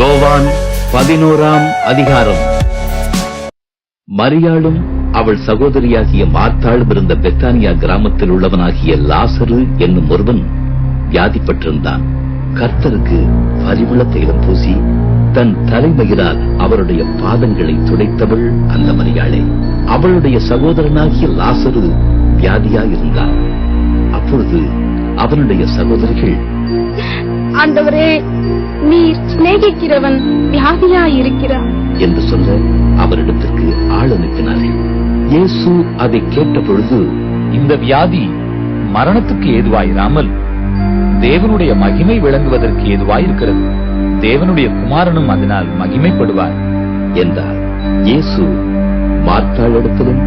யோவான் பதினோராம் அதிகாரம். மரியாளும் அவள் சகோதரியாகிய மார்த்தாளும் இருந்த பெத்தானியா கிராமத்தில் உள்ளவனாகிய லாசரு என்னும் ஒருவன் வியாதிப்பட்டிருந்தான் கர்த்தருக்கு பரிமள தைலம் பூசி தன் தலைமயிரால் அவருடைய பாதங்களை துடைத்தவள் அந்த மரியாளே. அவளுடைய சகோதரனாகிய லாசரு வியாதியாயிருந்தான். அப்பொழுது அவனுடைய சகோதரிகள் ஆண்டவரே நீர் சிநேகிக்கிறவன் வியாதியாயிருக்கிறார். என்று சொல்ல அவரிடத்திற்கு ஆள் அனுப்பினார்கள். இயேசு அதை கேட்ட பொழுது இந்த வியாதி மரணத்துக்கு ஏதுவாயிராமல் தேவனுடைய மகிமை விளங்குவதற்கு ஏதுவாயிருக்கிறது. தேவனுடைய குமாரனும் அதனால் மகிமைப்படுவார். என்றார். இயேசு மார்த்தாளிடத்திலும்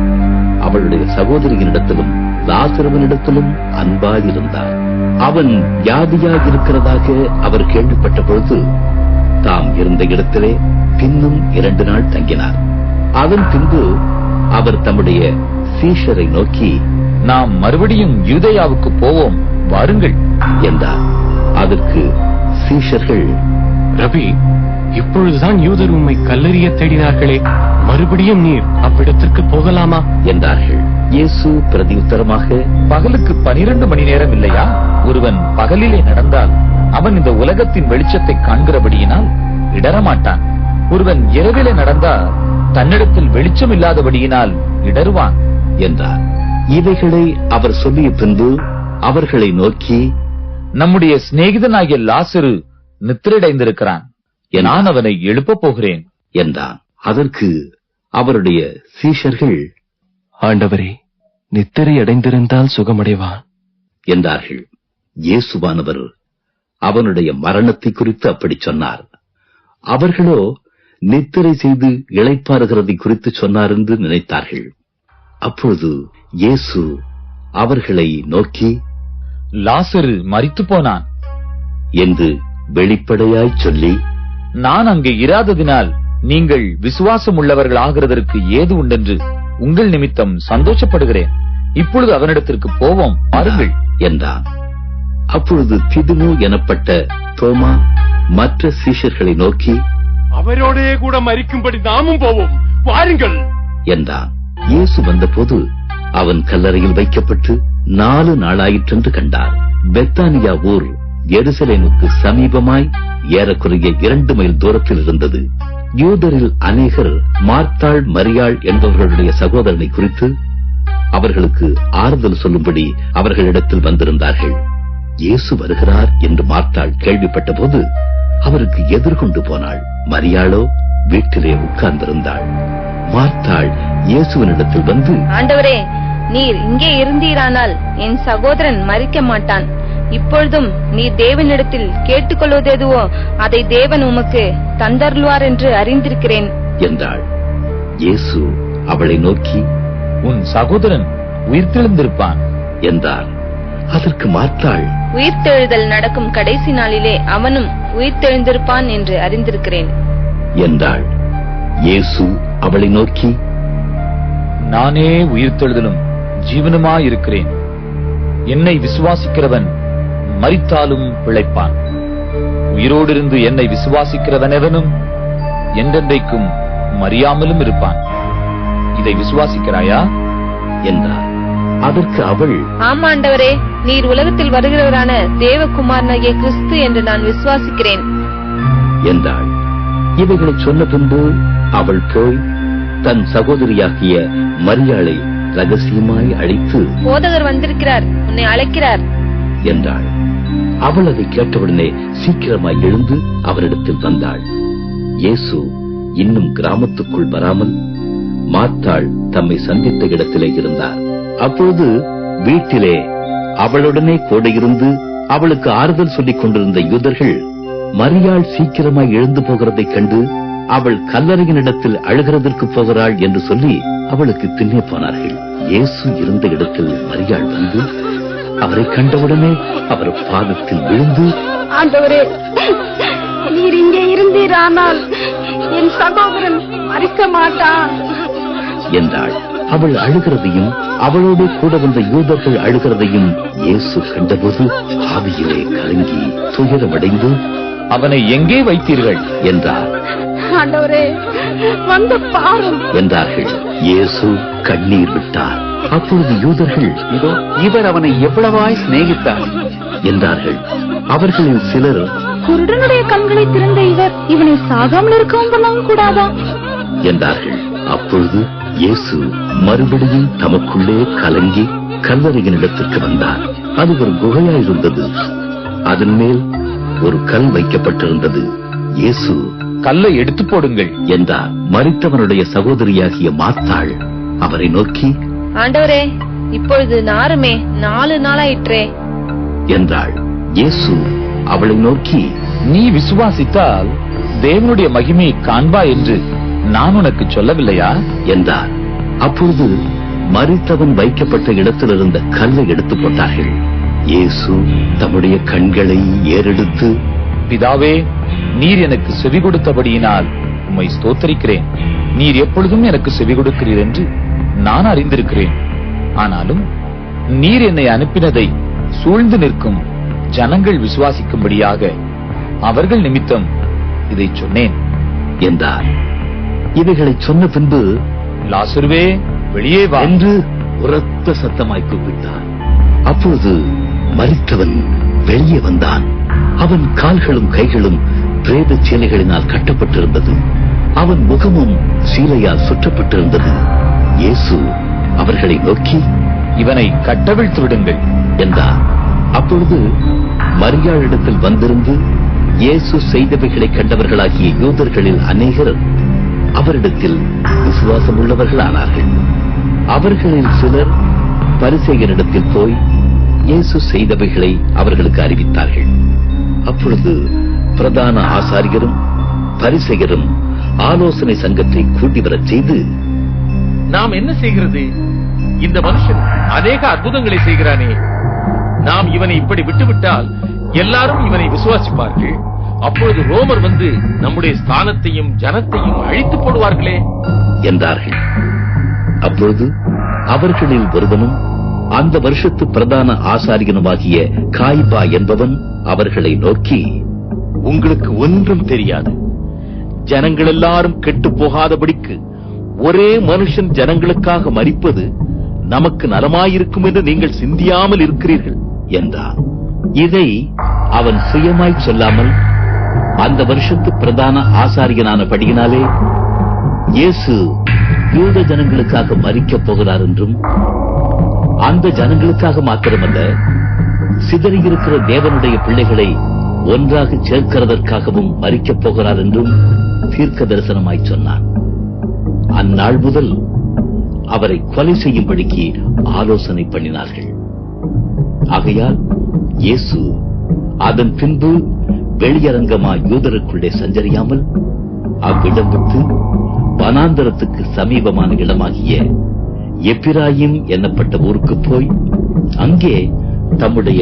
அவளுடைய சகோதரியினிடத்திலும் லாசரவனிடத்திலும் அன்பாயிருந்தார். அவன் வியாதியாயிருக்கிறதாக அவர் கேள்விப்பட்ட பொழுது தாம் இருந்த இடத்திலே பின்னும் இரண்டு நாள் தங்கினார். அதன் பின்பு அவர் தம்முடைய சீஷரை நோக்கி நாம் மறுபடியும் யூதேயாவுக்கு போவோம் வாருங்கள். என்றார். அதற்கு சீஷர்கள் ரபி இப்பொழுதுதான் யூதர் உம்மை கல்லறிய தேடினார்களே மறுபடியும் நீர் அவ்விடத்திற்கு போகலாமா? என்றார்கள். இயேசு பிரதியுத்தரமாக பகலுக்கு பனிரெண்டு மணி நேரம் இல்லையா? ஒருவன் பகலிலே நடந்தால் அவன் இந்த உலகத்தின் வெளிச்சத்தை காண்கிறபடியினால் இடரமாட்டான் ஒருவன் இரவிலே நடந்தால் தன்னிடத்தில் வெளிச்சம் இல்லாதபடியினால் இடருவான் என்றார். இவைகளை அவர் சொல்லிய பின்பு அவர்களை நோக்கி நம்முடைய சிநேகிதனாகிய லாசரு நித்திரடைந்திருக்கிறான். நான் அவனை எழுப்பப் போகிறேன். என்றான். அதற்கு அவருடைய சீஷர்கள் ஆண்டவரே நித்திரை அடைந்திருந்தால் சுகமடைவான். என்றார்கள். இயேசுவானவர் அவனுடைய மரணத்தை குறித்து அப்படி சொன்னார். அவர்களோ நித்திரை செய்து இளைப்பாறுகிறதை குறித்து சொன்னார் என்று நினைத்தார்கள். அப்பொழுது இயேசு அவர்களை நோக்கி லாசரு மரித்து போனான். என்று வெளிப்படையாய் சொல்லி நான் அங்கே இராததினால் நீங்கள் விசுவாசம் உள்ளவர்கள் ஆகிறதற்கு ஏது உண்டென்று உங்கள் நிமித்தம் சந்தோஷப்படுகிறேன். இப்பொழுது அவனிடத்திற்கு போவோம் பாருங்கள் என்றான். அப்பொழுது திதுமு எனப்பட்ட தோமா மற்ற சீஷர்களை நோக்கி அவரோடே கூட மறிக்கும்படி நாமும் போவோம். வாருங்கள். என்றான். இயேசு வந்தபோது அவன் கல்லறையில் வைக்கப்பட்டு நாலு நாளாயிற்றென்று கண்டார். பெத்தானியா ஊர் எருசலேமுக்கு சமீபமாய் ஏறக்குறைய இரண்டு மைல் தூரத்தில் இருந்தது. யூதரில் அநேகர் மார்த்தாள் மரியாள் என்பவர்களுடைய சகோதரனை குறித்து அவர்களுக்கு ஆறுதல் சொல்லும்படி அவர்களிடத்தில் வந்திருந்தார்கள். இயேசு வருகிறார் என்று மார்த்தாள் கேள்விப்பட்ட போது அவருக்கு எதிர்கொண்டு போனாள். மரியாளோ வீட்டிலே உட்கார்ந்திருந்தாள். மார்த்தாள் இயேசுவினிடத்தில் வந்து ஆண்டவரே நீர் இங்கே இருந்தீரானால் என் சகோதரன் மறிக்க மாட்டான். இப்பொழுதும் நீர் தேவனிடத்தில் கேட்டுக்கொள்வது எதுவோ அதை தேவன் உமக்கு தந்தருள்வார் என்று அறிந்திருக்கிறேன். என்றாள். இயேசு அவளை நோக்கி உன் சகோதரன் உயிர்த்தெழுந்திருப்பான். என்றார். அதற்கு மார்த்தாள் உயிர்த்தெழுதல் நடக்கும் கடைசி நாளிலே அவனும் உயிர்த்தெழுந்திருப்பான் என்று அறிந்திருக்கிறேன். என்றாள். இயேசு அவளை நோக்கி நானே உயிர்த்தெழுதலும் ஜீவனுமாயிருக்கிறேன். என்னை விசுவாசிக்கிறவன் மரித்தாலும் பிழைப்பான். உயிரோடிருந்து என்னை விசுவாசிக்கிறவன் எவனும் என்றென்றைக்கும் மறியாமலும் இருப்பான். இதை விசுவாசிக்கிறாயா? என்றார். அதற்கு அவள் ஆமா ஆண்டவரே நீர் உலகத்தில் வருகிறவரான தேவகுமாரனாகிய கிறிஸ்து என்று நான் விசுவாசிக்கிறேன். என்றாள். இவைகளை சொன்ன பின்பு அவள் போய் தன் சகோதரியாகிய மரியாளை ரகசியமாய் அழைத்து போதகர் வந்திருக்கிறார் உன்னை அழைக்கிறார். என்றாள். அவள் அதை கேட்டவுடனே சீக்கிரமாய் எழுந்து அவரிடத்தில் வந்தாள். இயேசு இன்னும் கிராமத்துக்குள் வராமல் மார்த்தாள் தம்மை சந்தித்த இடத்திலே இருந்தார். அப்பொழுது வீட்டிலே அவளுடனே கூட இருந்து அவளுக்கு ஆறுதல் சொல்லிக் கொண்டிருந்த யூதர்கள் மரியாள் சீக்கிரமாய் எழுந்து போகிறதைக் கண்டு அவள் கல்லறையின் இடத்தில் அழுகிறதற்கு போகிறாள் என்று சொல்லி அவளுக்கு பின்னே போனார்கள். இயேசு இருந்த இடத்தில் மரியாள் வந்து அவரை கண்டவுடனே அவர் பாதத்தில் விழுந்து ஆண்டவரே நீர் இங்கே இருந்தீரானால் என் சகோதரன் மறிக்க மாட்டான். என்றாள். அவள் அழுகிறதையும் அவளோடு கூட வந்த யூதர்கள் அழுகிறதையும் இயேசு கண்டபோது ஆவியிலே கலங்கி துயரமடைந்து அவனை எங்கே வைத்தீர்கள்? என்றார். என்றார்கள். இயேசு கண்ணீர் விட்டார். அப்பொழுது யூதர்கள் இதோ இவர் அவனை எவ்வளவாய் சிநேகித்தார்? என்றார்கள். அவர்களில் சிலர் குருடனுடைய கண்களை திறந்த இவர் இவனை சாகாமல் இருக்கவும் பண்ணவும் கூடாதா? என்றார்கள். அப்பொழுது இயேசு மறுபடியும் தமக்குள்ளே கலங்கி கல்லறையினிடத்திற்கு வந்தார். அது ஒரு குகையாயிருந்தது. அதன் மேல் ஒரு கல் வைக்கப்பட்டிருந்தது. இயேசு கல்லை எடுத்து போடுங்கள் என்றார். மரித்தவனுடைய சகோதரியாகிய மாத்தாள் அவரை நோக்கி ஆண்டவரே இப்பொழுது நாருமே நாலு நாளாயிற்றே. என்றாள். இயேசு அவளை நோக்கி நீ விசுவாசித்தால் தேவனுடைய மகிமையை காண்பா என்று நான் உனக்கு சொல்லவில்லையா? என்றார். அப்பொழுது மரித்தவன் வைக்கப்பட்ட இடத்தில் இருந்த கல்லை எடுத்து போட்டார்கள். இயேசு தம்முடைய கண்களை ஏறெடுத்து பிதாவே நீர் எனக்கு செவி கொடுத்தபடியினால் உம்மை ஸ்தோத்தரிக்கிறேன். நீர் எப்பொழுதும் எனக்கு செவி கொடுக்கிறீர் என்று நான் அறிந்திருக்கிறேன். ஆனாலும் நீர் என்னை அனுப்பினதை சூழ்ந்து நிற்கும் ஜனங்கள் விசுவாசிக்கும்படியாக அவர்கள் நிமித்தம் இதை சொன்னேன். என்றார். இவைகளைச் சொன்ன பின்பு லாசுருவே வெளியே வா. என்று உரத்த சத்தமாய் கூப்பிட்டார் அப்பொழுது மரித்தவன் வெளியே வந்தான். அவன் கால்களும் கைகளும் பிரேத சேலைகளினால் கட்டப்பட்டிருந்தது. அவன் முகமும் சீலையால் சுற்றப்பட்டிருந்தது. இயேசு அவர்களை நோக்கி இவனை கட்டவிழ்த்து விடுங்கள் என்றார். அப்பொழுது மரியாளிடத்தில் வந்திருந்து இயேசு செய்தவைகளை கண்டவர்களாகிய யூதர்களில் அநேகர் அவரிடத்தில் விசுவாசம் உள்ளவர்களானார்கள் அவர்களில் சிலர் பரிசேகரிடத்தில் போய் இயேசு செய்தவைகளை அவர்களுக்கு அறிவித்தார்கள். அப்பொழுது பிரதான ஆசாரியரும் பரிசெயரும் ஆலோசனை சங்கத்தை கூட்டி வரச் செய்து நாம் என்ன செய்கிறது? இந்த மனுஷன் அநேக அற்புதங்களை செய்கிறானே. நாம் இவனை இப்படி விட்டுவிட்டால் எல்லாரும் இவனை விசுவாசிப்பார்கள். அப்பொழுது ரோமர் வந்து நம்முடைய ஸ்தானத்தையும் ஜனத்தையும் அழித்து போடுவார்களே என்றார்கள். அப்பொழுது அவர்களில் ஒருவனும் அந்த வருஷத்து பிரதான ஆசாரியனுமாகிய காய்பா என்பவன் அவர்களை நோக்கி உங்களுக்கு ஒன்றும் தெரியாது. ஜனங்கள் எல்லாரும் கெட்டு போகாதபடிக்கு ஒரே மனுஷன் ஜனங்களுக்காக மறிப்பது நமக்கு நலமாயிருக்கும் என்று நீங்கள் சிந்தியாமல் இருக்கிறீர்கள் என்றான். இதை அவன் சுயமாய் சொல்லாமல் அந்த வருஷத்து பிரதான ஆசாரியனானபடியினாலே இயேசு யூத ஜனங்களுக்காக மறிக்கப் போகிறார் என்றும் அந்த ஜனங்களுக்காக மாத்திரமல்ல சிதறியிருக்கிற தேவனுடைய பிள்ளைகளை ஒன்றாக சேர்க்கிறதற்காகவும் மறிக்கப் போகிறார் என்றும் தீர்க்க தரிசனமாய் சொன்னான். அந்நாள் முதல் அவரை கொலை செய்யும்படிக்கு ஆலோசனை பண்ணினார்கள். ஆகையால் இயேசு அதன் பின்பு வெளியரங்கமா யூதருக்குள்ளே சஞ்சரியாமல் அவ்விடம் விட்டு வனாந்தரத்துக்கு சமீபமான இடமாகிய எப்பிராயிம் என்னப்பட்ட ஊருக்கு போய் அங்கே தம்முடைய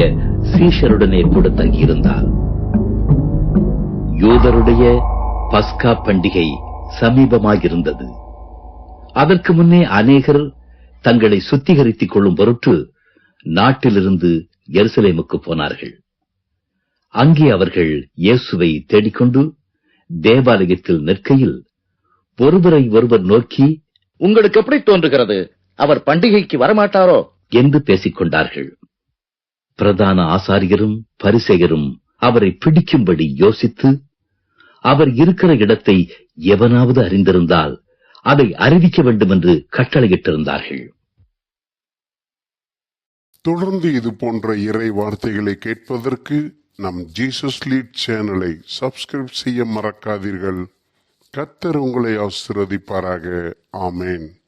சீஷருடனே கூட தங்கியிருந்தார். யூதருடைய பஸ்கா பண்டிகை சமீபமாயிருந்தது. அதற்கு முன்னே அநேகர் தங்களை சுத்திகரித்துக் கொள்ளும் பொருட்டு நாட்டிலிருந்து எருசலேமுக்கு போனார்கள். அங்கே அவர்கள் இயேசுவை தேடிக்கொண்டு தேவாலயத்தில் நிற்கையில் ஒருவரை ஒருவர் நோக்கி உங்களுக்கு எப்படி தோன்றுகிறது? அவர் பண்டிகைக்கு வரமாட்டாரோ? என்று பேசிக் கொண்டார்கள் பிரதான ஆசாரியரும் பரிசேயரும் அவரை பிடிக்கும்படி யோசித்து அவர் இருக்கிற இடத்தை எவனாவது அறிந்திருந்தால் அதை அறிவிக்க வேண்டும் என்று கட்டளையிட்டிருந்தார்கள். தொடர்ந்து இது போன்ற இறை வார்த்தைகளை கேட்பதற்கு நம் ஜீசஸ் லீட் சேனலை சப்ஸ்கிரைப் செய்ய மறக்காதீர்கள். கத்தர் உங்களை ஆசிர்வதிப்பாராக. ஆமேன்.